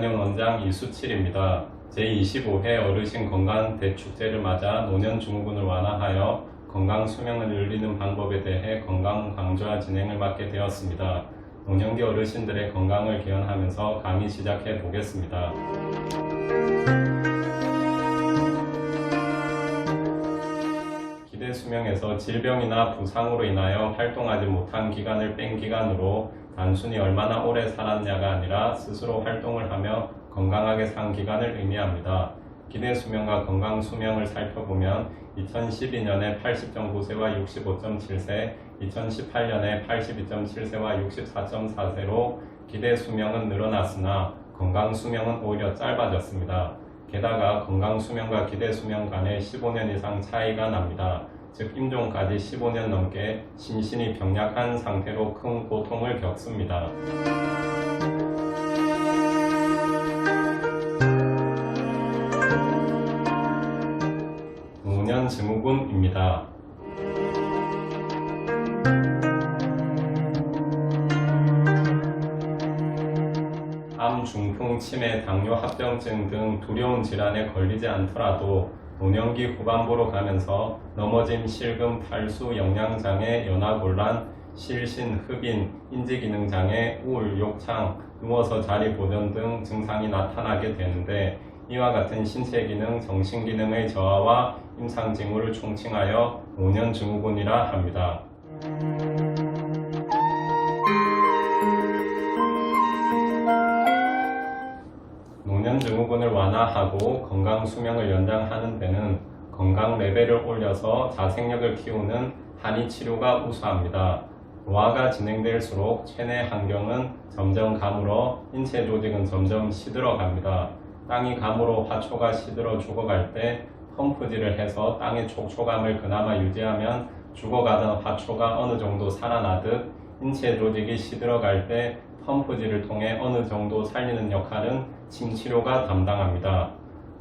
연장 이수칠입니다. 제25회 어르신 건강 대축제를 맞아 노년 증후군을 완화하여 건강 수명을 늘리는 방법에 대해 건강 강좌 진행을 맡게 되었습니다. 노년기 어르신들의 건강을 기원하면서 강의 시작해 보겠습니다. 기대 수명에서 질병이나 부상으로 인하여 활동하지 못한 기간을 뺀 기간으로 단순히 얼마나 오래 살았냐가 아니라 스스로 활동을 하며 건강하게 산 기간을 의미합니다. 기대 수명과 건강 수명을 살펴보면 2012년에 80.9세와 65.7세, 2018년에 82.7세와 64.4세로 기대 수명은 늘어났으나 건강 수명은 오히려 짧아졌습니다. 게다가 건강 수명과 기대 수명 간에 15년 이상 차이가 납니다. 즉 임종까지 15년 넘게 심신이 병약한 상태로 큰 고통을 겪습니다. 노년 증후군입니다. 암, 중풍, 치매, 당뇨, 합병증 등 두려운 질환에 걸리지 않더라도 노년기 후반부로 가면서 넘어짐, 실금, 탈수, 영양장애, 연화곤란, 실신, 흡인, 인지기능장애, 우울, 욕창, 누워서 자리 보존 등 증상이 나타나게 되는데 이와 같은 신체 기능, 정신 기능의 저하와 임상 징후를 총칭하여 노년 증후군이라 합니다. 하고 건강 수명을 연장하는 데는 건강 레벨을 올려서 자생력을 키우는 한의 치료가 우수합니다. 노화가 진행될수록 체내 환경은 점점 가물어 인체 조직은 점점 시들어 갑니다. 땅이 가물어 화초가 시들어 죽어갈 때 펌프질을 해서 땅의 촉촉함을 그나마 유지하면 죽어가던 화초가 어느 정도 살아나듯 인체 조직이 시들어갈 때 펌프질을 통해 어느 정도 살리는 역할은 침치료가 담당합니다.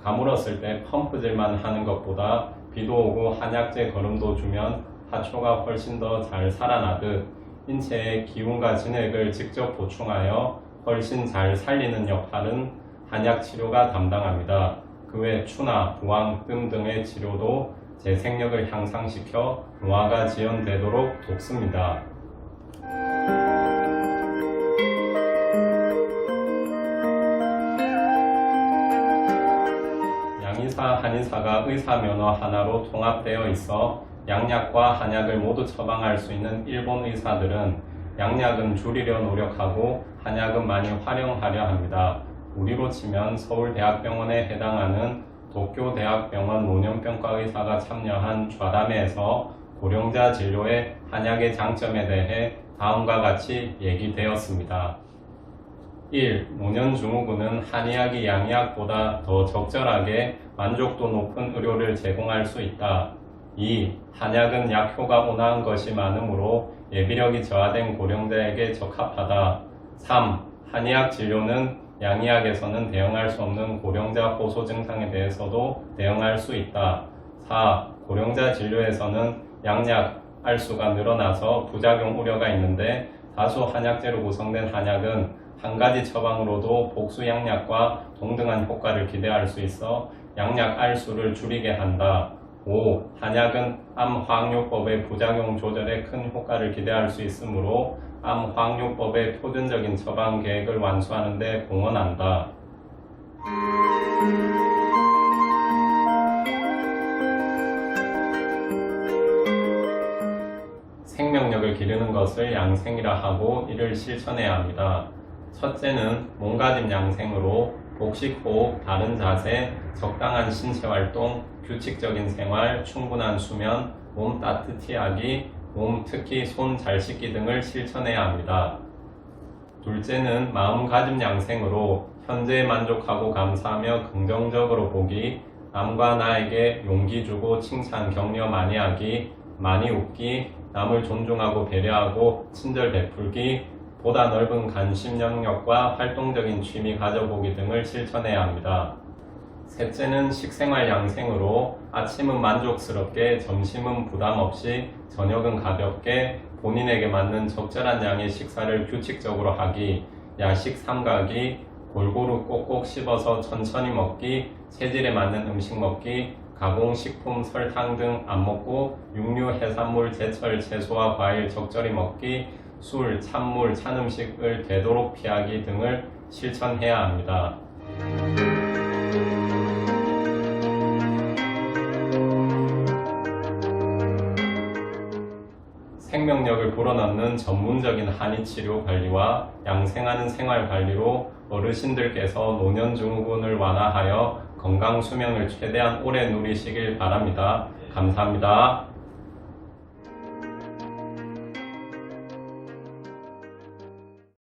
가물었을 때 펌프질만 하는 것보다 비도 오고 한약재 거름도 주면 화초가 훨씬 더 잘 살아나듯 인체의 기운과 진액을 직접 보충하여 훨씬 잘 살리는 역할은 한약 치료가 담당합니다. 그 외 추나 부항, 뜸 등의 치료도 재생력을 향상시켜 노화가 지연되도록 돕습니다. 의사 면허 하나로 통합되어 있어 양약과 한약을 모두 처방할 수 있는 일본 의사들은 양약은 줄이려 노력하고 한약은 많이 활용하려 합니다. 우리로 치면 서울대학병원에 해당하는 도쿄대학병원 노년병과 의사가 참여한 좌담회에서 고령자 진료의 한약의 장점에 대해 다음과 같이 얘기되었습니다. 1. 노년 증후군은 한의학이 양의학보다 더 적절하게 만족도 높은 의료를 제공할 수 있다. 2. 한약은 약효가 온화한 것이 많으므로 예비력이 저하된 고령자에게 적합하다. 3. 한의학 진료는 양의학에서는 대응할 수 없는 고령자 호소 증상에 대해서도 대응할 수 있다. 4. 고령자 진료에서는 양약, 알수가 늘어나서 부작용 우려가 있는데 다수 한약재로 구성된 한약은 한 가지 처방으로도 복수 양약과 동등한 효과를 기대할 수 있어 양약 알수를 줄이게 한다. 5. 한약은 암 황요법의 부작용 조절에 큰 효과를 기대할 수 있으므로 암 황요법의 표준적인 처방 계획을 완수하는 데 공헌한다. 기르는 것을 양생이라 하고 이를 실천해야 합니다. 첫째는 몸가짐 양생으로 복식 호흡, 바른 자세, 적당한 신체 활동, 규칙적인 생활, 충분한 수면, 몸 따뜻히 하기, 몸 특히 손 잘 씻기 등을 실천해야 합니다. 둘째는 마음가짐 양생으로 현재에 만족하고 감사하며 긍정적으로 보기, 남과 나에게 용기 주고 칭찬 격려 많이 하기, 많이 웃기, 남을 존중하고 배려하고 친절 베풀기, 보다 넓은 관심 영역과 활동적인 취미 가져보기 등을 실천해야 합니다. 셋째는 식생활 양생으로 아침은 만족스럽게, 점심은 부담 없이, 저녁은 가볍게 본인에게 맞는 적절한 양의 식사를 규칙적으로 하기, 야식 삼가기, 골고루 꼭꼭 씹어서 천천히 먹기, 체질에 맞는 음식 먹기, 가공식품, 설탕 등 안 먹고 육류, 해산물, 제철, 채소와 과일 적절히 먹기, 술, 찬물, 찬 음식을 되도록 피하기 등을 실천해야 합니다. 생명력을 불어넣는 전문적인 한의치료 관리와 양생하는 생활 관리로 어르신들께서 노년 증후군을 완화하여 건강 수명을 최대한 오래 누리시길 바랍니다. 감사합니다.